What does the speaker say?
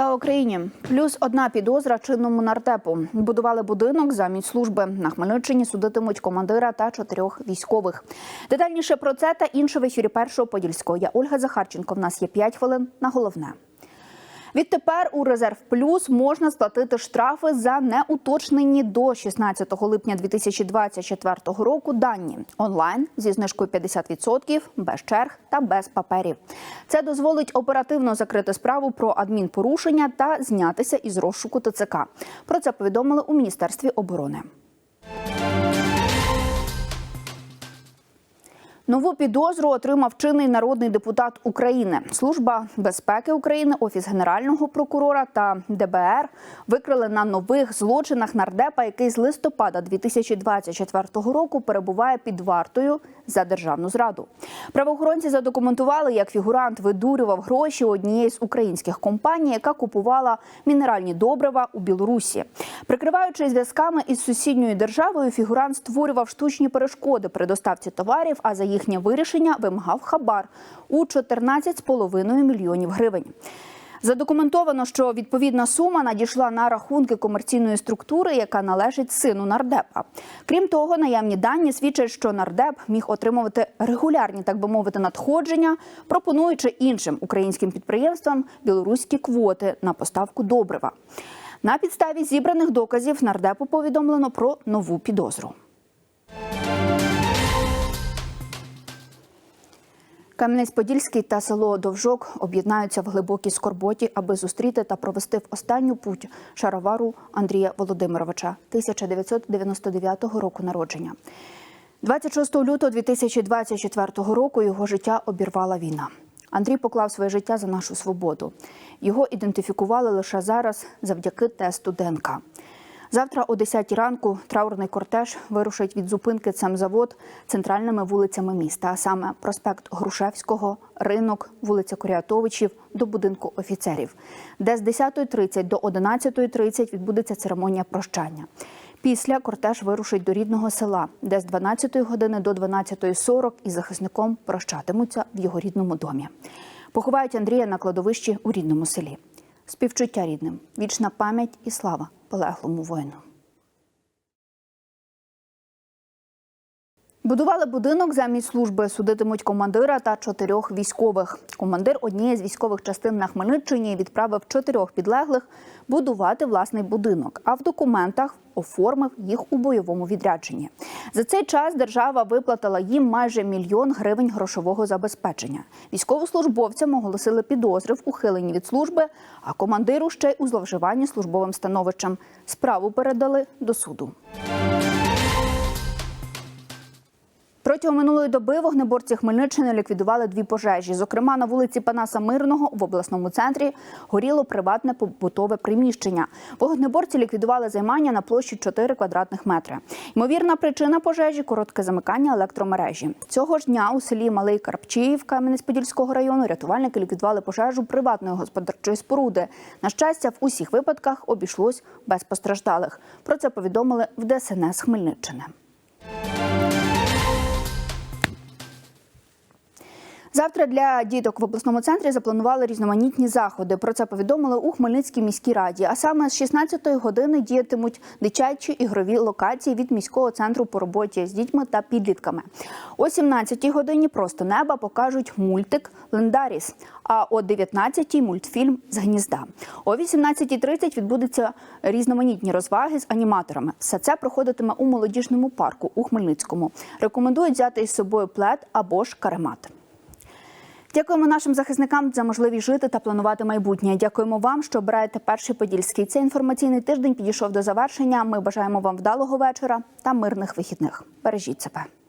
Слава Україні! Плюс одна підозра чинному нардепу. Будували будинок замість служби. На Хмельниччині судитимуть командира та чотирьох військових. Детальніше про це та інше в ефірі першого подільського. Я Ольга Захарченко. В нас є 5 хвилин на головне. Відтепер у резерв плюс можна сплатити штрафи за неуточнені до 16 липня 2024 року дані онлайн зі знижкою 50%, без черг та без паперів. Це дозволить оперативно закрити справу про адмінпорушення та знятися із розшуку ТЦК. Про це повідомили у міністерстві оборони. Нову підозру отримав чинний народний депутат України. Служба безпеки України, офіс генерального прокурора та ДБР викрили на нових злочинах нардепа, який з листопада 2024 року перебуває під вартою за державну зраду. Правоохоронці задокументували, як фігурант видурював гроші однієї з українських компаній, яка купувала мінеральні добрива у Білорусі. Прикриваючись зв'язками із сусідньою державою, фігурант створював штучні перешкоди при доставці товарів, а за їхнє вирішення вимагав хабар у 14,5 мільйонів гривень. Задокументовано, що відповідна сума надійшла на рахунки комерційної структури, яка належить сину нардепа. Крім того, наявні дані свідчать, що нардеп міг отримувати регулярні, так би мовити, надходження, пропонуючи іншим українським підприємствам білоруські квоти на поставку добрива. На підставі зібраних доказів нардепу повідомлено про нову підозру. Кам'янець-Подільський та село Довжок об'єднаються в глибокій скорботі, аби зустріти та провести в останню путь шаровару Андрія Володимировича 1999 року народження. 26 лютого 2024 року його життя обірвала війна. Андрій поклав своє життя за нашу свободу. Його ідентифікували лише зараз завдяки тесту ДНК. Завтра о 10 ранку траурний кортеж вирушить від зупинки «Цемзавод» центральними вулицями міста, а саме проспект Грушевського, ринок, вулиця Куріатовичів до будинку офіцерів, де з 10.30 до 11.30 відбудеться церемонія прощання. Після кортеж вирушить до рідного села, де з 12 години до 12.40 із захисником прощатимуться в його рідному домі. Поховають Андрія на кладовищі у рідному селі. Співчуття рідним, вічна пам'ять і слава полеглому воїну. Будували будинок замість служби, судитимуть командира та чотирьох військових. Командир однієї з військових частин на Хмельниччині відправив чотирьох підлеглих будувати власний будинок, а в документах оформив їх у бойовому відрядженні. За цей час держава виплатила їм майже мільйон гривень грошового забезпечення. Військовослужбовцям оголосили підозри в ухиленні від служби, а командиру ще й у зловживанні службовим становищем. Справу передали до суду. Протягом минулої доби вогнеборці Хмельниччини ліквідували дві пожежі. Зокрема, на вулиці Панаса Мирного в обласному центрі горіло приватне побутове приміщення. Вогнеборці ліквідували займання на площі 4 квадратних метри. Ймовірна причина пожежі коротке замикання електромережі. Цього ж дня у селі Малий Карпчиїв Кам'янець-Подільського району рятувальники ліквідували пожежу приватної господарчої споруди. На щастя, в усіх випадках обійшлось без постраждалих. Про це повідомили в ДСНС Хмельниччини. Завтра для діток в обласному центрі запланували різноманітні заходи. Про це повідомили у Хмельницькій міській раді. А саме з 16-ї години діятимуть дитячі ігрові локації від міського центру по роботі з дітьми та підлітками. О 17-й годині просто неба покажуть мультик Лендаріс. А о 19-й мультфільм з гнізда. О 18.30 відбудуться різноманітні розваги з аніматорами. Все це проходитиме у молодіжному парку у Хмельницькому. Рекомендують взяти із собою плед або ж каремат. Дякуємо нашим захисникам за можливість жити та планувати майбутнє. Дякуємо вам, що обираєте перший подільський. Цей інформаційний тиждень підійшов до завершення. Ми бажаємо вам вдалого вечора та мирних вихідних. Бережіть себе.